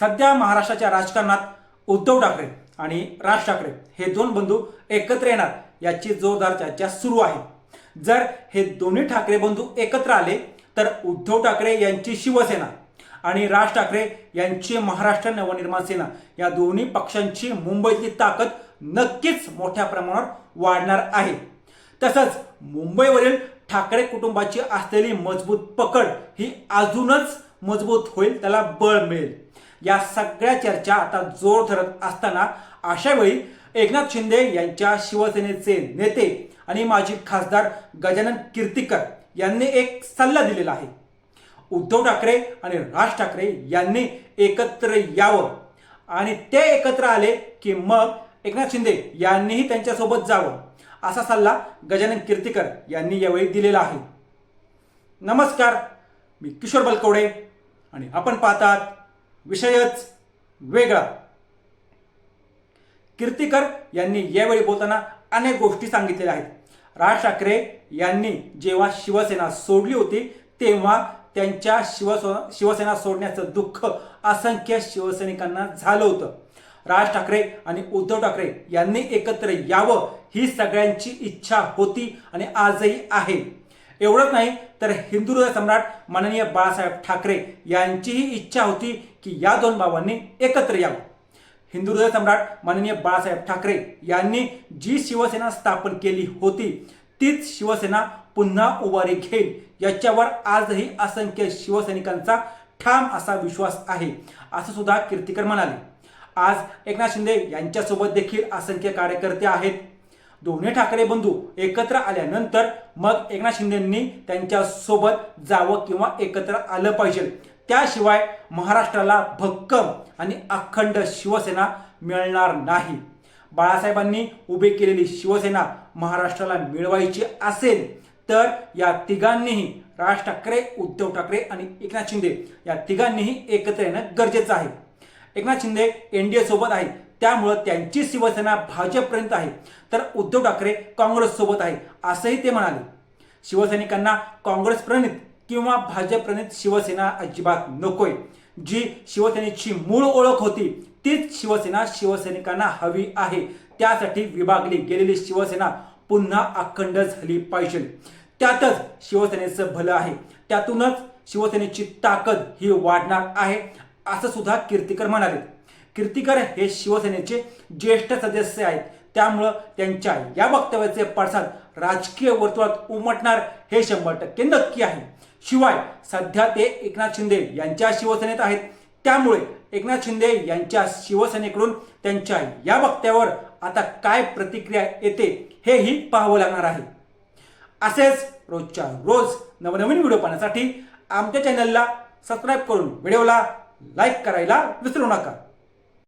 सध्या महाराष्ट्राच्या राजकारणात उद्धव ठाकरे आणि राज ठाकरे हे दोन बंधू एकत्र येणार याची जोरदार चर्चा सुरू आहे. जर हे दोन्ही ठाकरे बंधू एकत्र आले तर उद्धव ठाकरे यांची शिवसेना आणि राज ठाकरे यांची महाराष्ट्र नवनिर्माण सेना या दोन्ही पक्षांची मुंबईतली ताकद नक्कीच मोठ्या प्रमाणावर वाढणार आहे. तसंच मुंबईवरील ठाकरे कुटुंबाची असलेली मजबूत पकड ही अजूनच मजबूत होईल त्याला बळ मिळेल. या सगळ्या चर्चा आता जोर धरत असताना अशा वेळी एकनाथ शिंदे यांच्या शिवसेनेचे नेते आणि माजी खासदार गजानन कीर्तिकर यांनी एक सल्ला दिलेला आहे. उद्धव ठाकरे आणि राज ठाकरे यांनी एकत्र यावं. आणि ते एकत्र आले की मग एकनाथ शिंदे यांनीही त्यांच्यासोबत जावं असा सल्ला गजानन कीर्तिकर यांनी यावेळी दिलेला आहे. नमस्कार मी किशोर बलकवडे आणि आपण पाहतात विषयच वेगळा. कीर्तिकर यांनी यावेळी बोलताना अनेक गोष्टी सांगितलेल्या आहेत. राज ठाकरे यांनी जेव्हा शिवसेना सोडली होती तेव्हा त्यांच्या शिवस शिवसेना सोडण्याचं दुःख असंख्य शिवसैनिकांना झालं होतं. राज ठाकरे आणि उद्धव ठाकरे यांनी एकत्र यावं ही सगळ्यांची इच्छा होती आणि आजही आहे. एवढंच नाही तर हिंदू हृदय सम्राट माननीय बाळासाहेब ठाकरे यांचीही इच्छा होती की या दोन भावांनी एकत्र यावं. हिंदू हृदय सम्राट माननीय बाळासाहेब ठाकरे यांनी जी शिवसेना स्थापन केली होती तीच शिवसेना पुन्हा उभारी घेईल. याच्यावर आजही असंख्य शिवसैनिकांचा ठाम असा विश्वास आहे असं सुद्धा कीर्तीकर म्हणाले. आज एकनाथ शिंदे यांच्यासोबत देखील असंख्य कार्यकर्ते आहेत. दोन्ही ठाकरे बंधू एकत्र आल्यानंतर मग एकनाथ शिंदेंनी त्यांच्यासोबत जावं किंवा एकत्र आलं पाहिजे. त्याशिवाय महाराष्ट्राला भक्कम आणि अखंड शिवसेना मिळणार नाही. बाळासाहेबांनी उभी केलेली शिवसेना महाराष्ट्राला मिळवायची असेल तर या तिघांनीही राज ठाकरे उद्धव ठाकरे आणि एकनाथ शिंदे या तिघांनीही एकत्र येणं गरजेचं आहे. एकनाथ शिंदे एनडीए सोबत आहे त्यामुळं त्यांची शिवसेना भाजपपर्यंत आहे. तर उद्धव ठाकरे काँग्रेस सोबत आहे असंही ते म्हणाले. शिवसैनिकांना काँग्रेस प्रणित किंवा भाजप प्रणित शिवसेना अजिबात नकोय. जी शिवसेनेची मूळ ओळख होती तीच शिवसेना शिवसैनिकांना हवी आहे. त्यासाठी विभागली गेलेली शिवसेना पुन्हा अखंड झाली पाहिजे. त्यातच शिवसेनेचं भलं आहे. त्यातूनच शिवसेनेची ताकद ही वाढणार आहे असं सुद्धा कीर्तीकर म्हणाले. कीर्तिकर हे शिवसेनेचे ज्येष्ठ सदस्य आहेत. त्यामुळं त्यांच्या या वक्तव्याचे पडसाद राजकीय वर्तुळात उमटणार हे शंभर टक्के नक्की आहे. शिवाय सध्या ते एकनाथ शिंदे यांच्या शिवसेनेत आहेत. त्यामुळे एकनाथ शिंदे यांच्या शिवसेनेकडून त्यांच्या या वक्त्यावर आता काय प्रतिक्रिया येते हेही पाहावं लागणार आहे. असेच रोजच्या रोज नवनवीन व्हिडिओ पाहण्यासाठी आमच्या चॅनलला सबस्क्राईब करून व्हिडिओला लाईक करायला विसरू नका.